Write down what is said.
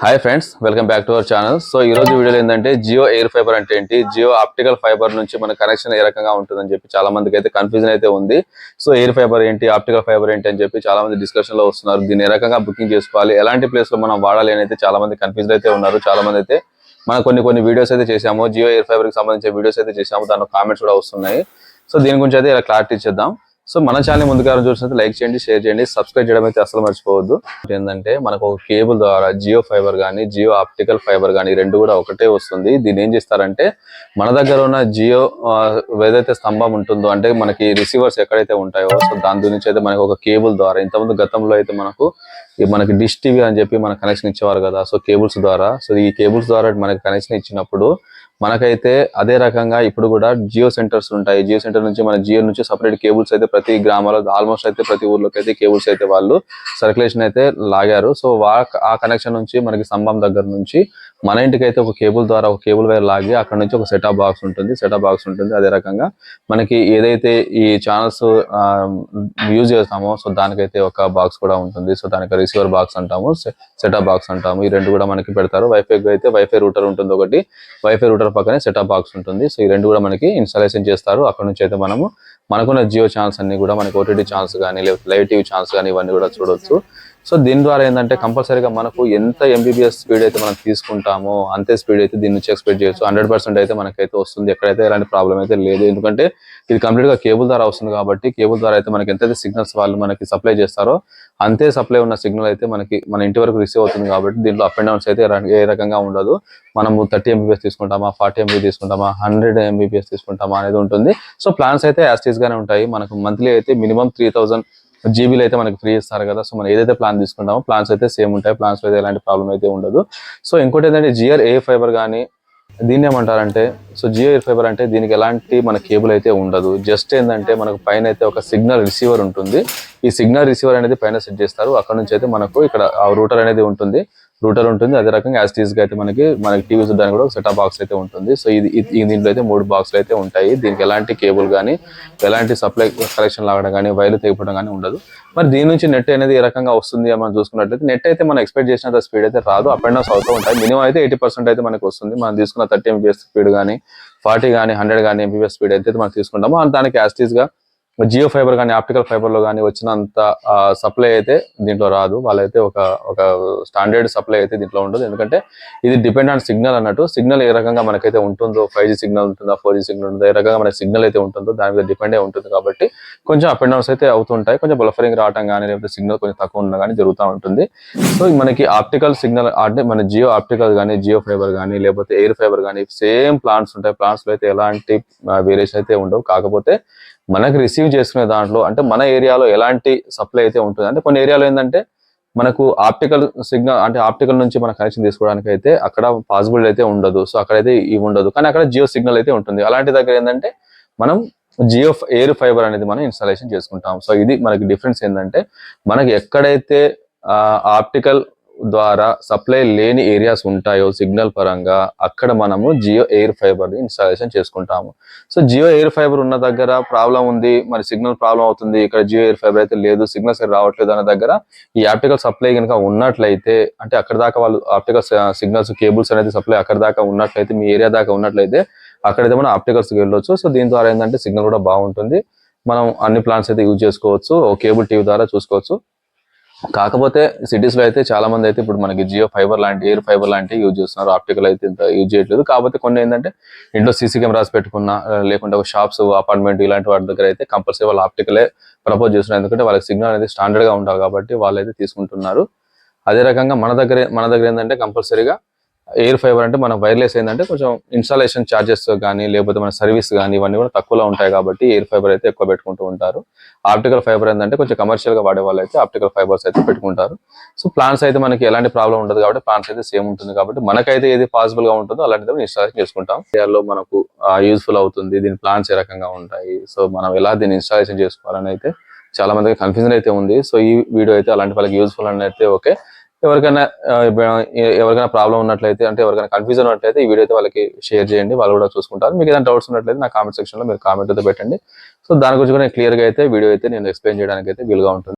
Hi friends welcome back to our channel so ఈ రోజు వీడియోలో ఏంటంటే జియో ఎయిర్ ఫైబర్ అంటే ఏంటి? జియో ఆప్టికల్ ఫైబర్ నుంచి మన కనెక్షన్ ఏ రకంగా ఉంటుందని చెప్పి చాలా మందికి అయితే కన్ఫ్యూజన్ అయితే ఉంది. సో ఎయిర్ ఫైబర్ ఏంటి? ఆప్టికల్ ఫైబర్ ఏంటి? అని చెప్పి చాలా మంది డిస్కషన్లో వస్తున్నారు. దీన్ని ఏ రకంగా బుకింగ్ చేసుకోవాలి? ఎలాంటి ప్లేస్లో మనం వాడాలి అని అయితే చాలా మంది కన్ఫ్యూజన్ అయితే ఉన్నారు. చాలా మంది అయితే మనం కొన్ని కొన్ని వీడియోస్ అయితే చేసాము జియో ఎయిర్ ఫైబర్కి సంబంధించిన వీడియోస్ అయితే చేసాము దాని కామెంట్స్ కూడా వస్తున్నాయి. సో దీని గురించి అయితే ఇలా క్లారిటీ ఇచ్చేద్దాం. సో మన ఛానల్ ముందుగా చూసినట్టు లైక్ చేయండి షేర్ చేయండి సబ్స్క్రైబ్ చేయడం అయితే అసలు మర్చిపోవద్దు. ఏంటంటే మనకు ఒక కేబుల్ ద్వారా జియో ఫైబర్ కానీ జియో ఆప్టికల్ ఫైబర్ కానీ రెండు కూడా ఒకటే వస్తుంది. దీన్ని ఏం చేస్తారంటే మన దగ్గర ఉన్న జియో ఏదైతే స్తంభం ఉంటుందో అంటే మనకి రిసీవర్స్ ఎక్కడైతే ఉంటాయో సో దాని గురించి అయితే మనకు ఒక కేబుల్ ద్వారా ఇంతకుముందు గతంలో అయితే మనకు మనకి డిష్ టీవీ అని చెప్పి మనకు కనెక్షన్ ఇచ్చేవారు కదా సో కేబుల్స్ ద్వారా సో ఈ కేబుల్స్ ద్వారా మనకి కనెక్షన్ ఇచ్చినప్పుడు మనకైతే అదే రకంగా ఇప్పుడు కూడా జియో సెంటర్స్ ఉంటాయి. జియో సెంటర్ నుంచి మన జియో నుంచి సపరేట్ కేబుల్స్ అయితే ప్రతి గ్రామాల్లో ఆల్మోస్ట్ అయితే ప్రతి ఊర్లోకి అయితే కేబుల్స్ అయితే వాళ్ళు సర్క్యులేషన్ అయితే లాగారు. సో వా- ఆ కనెక్షన్ నుంచి మనకి స్తంభం దగ్గర నుంచి మన ఇంటికి అయితే ఒక కేబుల్ ద్వారా ఒక కేబుల్ వైర్ లాగి అక్కడ నుంచి ఒక సెటప్ బాక్స్ ఉంటుంది. సెటప్ బాక్స్ ఉంటుంది. అదే రకంగా మనకి ఏదైతే ఈ ఛానల్స్ యూజ్ చేస్తామో సో దానికైతే ఒక బాక్స్ కూడా ఉంటుంది. సో దానికి రిసీవర్ బాక్స్ అంటాము సెటప్ బాక్స్ అంటాము. ఈ రెండు కూడా మనకి పెడతారు. వైఫై అయితే వైఫై రూటర్ ఉంటుంది ఒకటి. వైఫై రూటర్ పక్కనే సెటప్ బాక్స్ ఉంటుంది. సో ఈ రెండు కూడా మనకి ఇన్స్టాలేషన్ చేస్తారు. అక్కడ నుంచి అయితే మనము మనకున్న జియో ఛానల్స్ అన్ని కూడా మనకి ఓటీటీ ఛానల్స్ కానీ లేకపోతే లైవ్ టీవీ ఛానల్స్ కానీ ఇవన్నీ కూడా చూడొచ్చు. సో దీని ద్వారా ఏంటంటే కంపల్సరీగా మనకు ఎంత ఎంబీబీఎస్ స్పీడ్ అయితే మనం తీసుకుంటామో అంతే స్పీడ్ అయితే దీని నుంచి ఎక్స్పెక్ట్ చేయొచ్చు. హండ్రెడ్ పర్సెంట్ అయితే మనకైతే వస్తుంది. ఎక్కడైతే ఎలాంటి ప్రాబ్లం అయితే లేదు. ఎందుకంటే ఇది కంప్లీట్గా కేబుల్ ద్వారా వస్తుంది కాబట్టి కేబుల్ ద్వారా అయితే మనకి ఎంతైతే సిగ్నల్స్ వాళ్ళు మనకి సప్లై చేస్తారో అంతే సప్లై ఉన్న సిగ్నల్ అయితే మనకి మన ఇంటి వరకు రిసీవ్ అవుతుంది కాబట్టి దీంట్లో అప్ అండ్ డౌన్స్ అయితే ఏ ఏ రకంగా ఉండదు. మనము థర్టీ ఎంబీబీఎస్ తీసుకుంటామా ఫార్టీ ఎంబీ తీసుకుంటామా హండ్రెడ్ ఎంబీబీఎస్ తీసుకుంటామా అనేది ఉంటుంది. సో ప్లాన్స్ అయితే యాస్టీస్ గానే ఉంటాయి. మనకు మంత్లీ అయితే మినిమం త్రీ థౌసండ్ జీబీలు అయితే మనకి ఫ్రీ ఇస్తారు కదా. సో మనం ఏదైతే ప్లాన్ తీసుకుంటామో ప్లాన్స్ అయితే సేమ్ ఉంటాయి. ప్లాన్స్ అయితే ఎలాంటి ప్రాబ్లం అయితే ఉండదు. సో ఇంకోటి ఏంటంటే జియర్ ఏ ఫైబర్ కానీ దీన్ని ఏమంటారంటే సో జియో ఎయిర్ ఫైబర్ అంటే దీనికి ఎలాంటి మన కేబుల్ అయితే ఉండదు. జస్ట్ ఏంటంటే మనకు పైన అయితే ఒక సిగ్నల్ రిసీవర్ ఉంటుంది. ఈ సిగ్నల్ రిసీవర్ అనేది పైన సెట్ చేస్తారు. అక్కడ నుంచి అయితే మనకు ఇక్కడ ఆ రూటర్ అనేది ఉంటుంది. రూటర్ ఉంటుంది. అదే రకంగా యాస్టీస్గా అయితే మనకి మనకి టీవీ చూడడానికి కూడా సెటప్ బాక్స్ అయితే ఉంటుంది. సో ఇది ఈ దీంట్లో అయితే మూడు బాక్స్లు అయితే ఉంటాయి. దీనికి ఎలాంటి కేబుల్ కానీ ఎలాంటి సప్లై కలెక్షన్ లాగడం కానీ వైర్లు తెగిపోవడం కానీ ఉండదు. మరి దీని నుంచి నెట్ అనేది ఏ రకంగా వస్తుంది మనం చూసుకున్నట్లయితే నెట్ అయితే మనం ఎక్స్పెక్ట్ చేసినంత స్పీడ్ అయితే రాదు. అప్ అండ్ డౌన్స్ అవుతూ ఉంటాయి. మినిమం అయితే ఎయిటీ పర్సెంట్ అయితే మనకు వస్తుంది. మనం తీసుకున్న థర్టీ ఎంబీఎస్ స్పీడ్ కానీ ఫార్టీ కానీ హండ్రెడ్ కానీ ఎంబీఎస్ స్పీడ్ అయితే మనం తీసుకుంటామో. దానికి యాస్టీస్గా జియో ఫైబర్ కానీ ఆప్టికల్ ఫైబర్లో కానీ వచ్చినంత సప్లై అయితే దీంట్లో రాదు. వాళ్ళైతే ఒక ఒక స్టాండర్డ్ సప్లై అయితే దీంట్లో ఉండదు. ఎందుకంటే ఇది డిపెండ్ ఆన్ సిగ్నల్ అన్నట్టు. సిగ్నల్ ఏ రకంగా మనకైతే ఉంటుందో ఫైవ్ జీ సిగ్నల్ ఉంటుందా ఫోర్ సిగ్నల్ ఉంటుందో ఏ రకంగా మనకి సిగ్నల్ అయితే ఉంటుందో దాని మీద డిపెండ్ అయి ఉంటుంది కాబట్టి కొంచెం అప్ అండ్ డౌన్స్ అయితే అవుతుంటాయి. కొంచెం బలఫరింగ్ రావడం కానీ లేకపోతే సిగ్నల్ కొంచెం తక్కువ ఉండడం కానీ జరుగుతూ ఉంటుంది. సో మనకి ఆప్టికల్ సిగ్నల్ అంటే మన జియో ఆప్టికల్ కానీ జియో ఫైబర్ కానీ లేకపోతే ఎయిర్ ఫైబర్ కానీ సేమ్ ప్లాంట్స్ ఉంటాయి. ప్లాంట్స్లో అయితే ఎలాంటి వేరియేషన్ అయితే ఉండవు. కాకపోతే మనకి రిసీవ్ చేసుకునే దాంట్లో అంటే మన ఏరియాలో ఎలాంటి సప్లై అయితే ఉంటుంది? అంటే కొన్ని ఏరియాలో ఏంటంటే మనకు ఆప్టికల్ సిగ్నల్ అంటే ఆప్టికల్ నుంచి మన కనెక్షన్ తీసుకోవడానికి అయితే అక్కడ పాసిబుల్ అయితే ఉండదు. సో అక్కడైతే ఇవి ఉండదు. కానీ అక్కడ జియో సిగ్నల్ అయితే ఉంటుంది. అలాంటి దగ్గర ఏంటంటే మనం జియో ఎయిర్ ఫైబర్ అనేది మనం ఇన్స్టాలేషన్ చేసుకుంటాం. సో ఇది మనకి డిఫరెన్స్ ఏంటంటే మనకి ఎక్కడైతే ఆప్టికల్ ద్వారా సప్లై లేని ఏరియాస్ ఉంటాయో సిగ్నల్ పరంగా అక్కడ మనము జియో ఎయిర్ ఫైబర్ ఇన్స్టాలేషన్ చేసుకుంటాము. సో జియో ఎయిర్ ఫైబర్ ఉన్న దగ్గర ప్రాబ్లం ఉంది మరి సిగ్నల్ ప్రాబ్లం అవుతుంది ఇక్కడ జియో ఎయిర్ ఫైబర్ అయితే లేదు సిగ్నల్స్ రావట్లేదు అనే దగ్గర ఈ ఆప్టికల్ సప్లై కనుక ఉన్నట్లయితే అంటే అక్కడ దాకా వాళ్ళు ఆప్టికల్ సిగ్నల్స్ కేబుల్స్ అనేది సప్లై అక్కడ దాకా ఉన్నట్లయితే మీ ఏరియా దాకా ఉన్నట్లయితే అక్కడైతే మనం ఆప్టికల్స్కి వెళ్ళొచ్చు. సో దీని ద్వారా ఏంటంటే సిగ్నల్ కూడా బాగుంటుంది. మనం అన్ని ప్లాన్స్ అయితే యూజ్ చేసుకోవచ్చు కేబుల్ టీవీ ద్వారా చూసుకోవచ్చు. కాకపోతే సిటీస్లో అయితే చాలా మంది అయితే ఇప్పుడు మనకి జియో ఫైబర్ లాంటి ఎయిర్ ఫైబర్ లాంటివి యూజ్ చేస్తున్నారు. ఆప్టికల్ అయితే ఇంత యూజ్ చేయట్లేదు. కాకపోతే కొన్ని ఏంటంటే ఇంట్లో సీసీ కెమెరాస్ పెట్టుకున్నా ఆ, లేకుంటే షాప్స్ అపార్ట్మెంట్ ఇలాంటి వాటి దగ్గర అయితే కంపల్సరీ వాళ్ళు ఆప్టికలే ప్రపోజ్ చేస్తున్నారు. ఎందుకంటే వాళ్ళకి సిగ్నల్ అనేది స్టాండర్డ్గా ఉండాలి కాబట్టి వాళ్ళు అయితే తీసుకుంటున్నారు. అదే రకంగా మన దగ్గర మన దగ్గర ఏంటంటే కంపల్సరీగా ఎయిర్ ఫైబర్ అంటే మన వైర్లెస్ ఏంటంటే కొంచెం ఇన్స్టాలేషన్ ఛార్జెస్ కానీ లేకపోతే మన సర్వీస్ కానీ ఇవన్నీ కూడా తక్కువలో ఉంటాయి కాబట్టి ఎయిర్ ఫైబర్ అయితే ఎక్కువ పెట్టుకుంటూ ఉంటారు. ఆప్టికల్ ఫైబర్ ఏంటంటే కొంచెం కమర్షియల్గా వాడే వాళ్ళు అయితే ఆప్టికల్ ఫైబర్స్ అయితే పెట్టుకుంటారు. సో ప్లాన్స్ అయితే మనకి ఎలాంటి ప్రాబ్లం ఉండదు కాబట్టి ప్లాన్స్ అయితే సేమ్ ఉంటుంది కాబట్టి మనకైతే ఏది పాసిబుల్గా ఉంటుందో అలాంటిది ఇన్స్టాలేషన్ చేసుకుంటాం. ఏరియాలో మనకు యూస్ఫుల్ అవుతుంది. దీని ప్లాన్స్ ఏ రకంగా ఉంటాయి. సో మనం ఎలా దీన్ని ఇన్స్టాలేషన్ చేసుకోవాలని అయితే చాలా మందికి కన్ఫ్యూజన్ అయితే ఉంది. సో ఈ వీడియో అయితే అలాంటి వాళ్ళకి యూస్ఫుల్ అని అయితే ఓకే. ఎవరికైనా ఎవరికైనా ప్రాబ్లం ఉన్నట్లయితే అంటే ఎవరికైనా కన్ఫ్యూజన్ ఉన్నట్లయితే ఈ వీడియో అయితే వాళ్ళకి షేర్ చేయండి. వాళ్ళు కూడా చూసుకుంటారు. మీకు ఏదైనా డౌట్స్ ఉన్నట్లయితే నా కామెంట్ సెక్షన్లో మీరు కామెంట్ అయితే పెట్టండి. సో దాని గురించి కూడా క్లియర్గా అయితే వీడియో అయితే నేను ఎక్స్ప్లెయిన్ చేయడానికి అయితే వీలుగా ఉంటుంది.